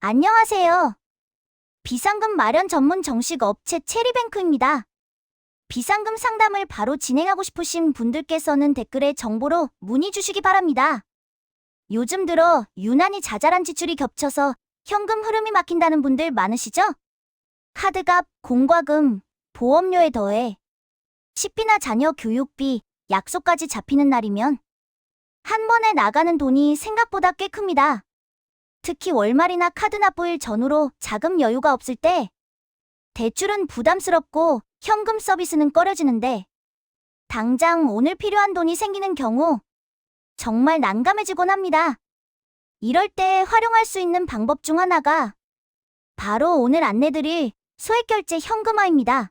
안녕하세요. 비상금 마련 전문 정식 업체 체리뱅크입니다. 비상금 상담을 바로 진행하고 싶으신 분들께서는 댓글에 정보로 문의 주시기 바랍니다. 요즘 들어 유난히 자잘한 지출이 겹쳐서 현금 흐름이 막힌다는 분들 많으시죠? 카드값, 공과금, 보험료에 더해 식비나 자녀 교육비, 약속까지 잡히는 날이면 한 번에 나가는 돈이 생각보다 꽤 큽니다. 특히 월말이나 카드 납부일 전후로 자금 여유가 없을 때 대출은 부담스럽고 현금 서비스는 꺼려지는데 당장 오늘 필요한 돈이 생기는 경우 정말 난감해지곤 합니다. 이럴 때 활용할 수 있는 방법 중 하나가 바로 오늘 안내드릴 소액결제 현금화입니다.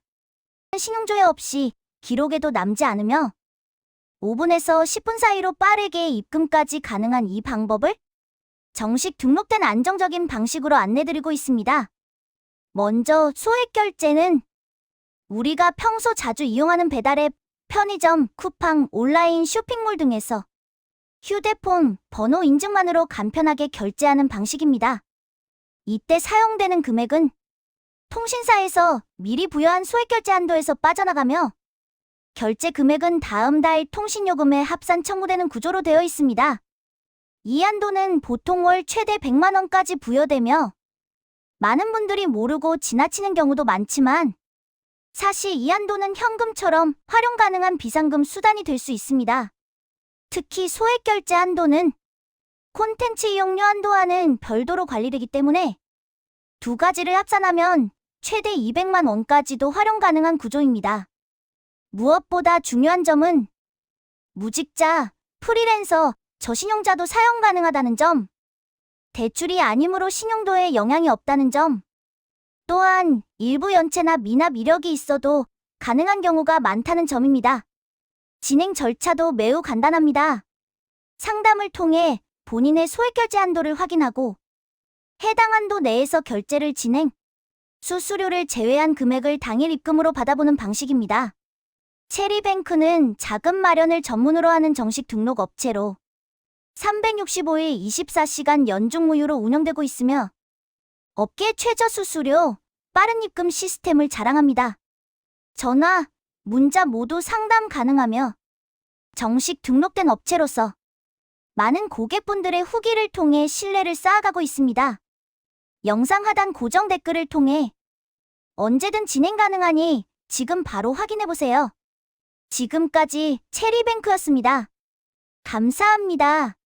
신용조회 없이 기록에도 남지 않으며 5분에서 10분 사이로 빠르게 입금까지 가능한 이 방법을 정식 등록된 안정적인 방식으로 안내드리고 있습니다. 먼저 소액 결제는 우리가 평소 자주 이용하는 배달앱, 편의점, 쿠팡, 온라인 쇼핑몰 등에서 휴대폰 번호 인증만으로 간편하게 결제하는 방식입니다. 이때 사용되는 금액은 통신사에서 미리 부여한 소액 결제 한도에서 빠져나가며 결제 금액은 다음 달 통신요금에 합산 청구되는 구조로 되어 있습니다. 이 한도는 보통 월 최대 100만 원까지 부여되며 많은 분들이 모르고 지나치는 경우도 많지만 사실 이 한도는 현금처럼 활용 가능한 비상금 수단이 될 수 있습니다. 특히 소액 결제 한도는 콘텐츠 이용료 한도와는 별도로 관리되기 때문에 두 가지를 합산하면 최대 200만 원까지도 활용 가능한 구조입니다. 무엇보다 중요한 점은 무직자, 프리랜서, 저신용자도 사용 가능하다는 점, 대출이 아니므로 신용도에 영향이 없다는 점, 또한 일부 연체나 미납 이력이 있어도 가능한 경우가 많다는 점입니다. 진행 절차도 매우 간단합니다. 상담을 통해 본인의 소액 결제 한도를 확인하고 해당 한도 내에서 결제를 진행, 수수료를 제외한 금액을 당일 입금으로 받아보는 방식입니다. 체리뱅크는 자금 마련을 전문으로 하는 정식 등록 업체로 365일 24시간 연중 무휴로 운영되고 있으며 업계 최저 수수료, 빠른 입금 시스템을 자랑합니다. 전화, 문자 모두 상담 가능하며 정식 등록된 업체로서 많은 고객분들의 후기를 통해 신뢰를 쌓아가고 있습니다. 영상 하단 고정 댓글을 통해 언제든 진행 가능하니 지금 바로 확인해보세요. 지금까지 체리뱅크였습니다. 감사합니다.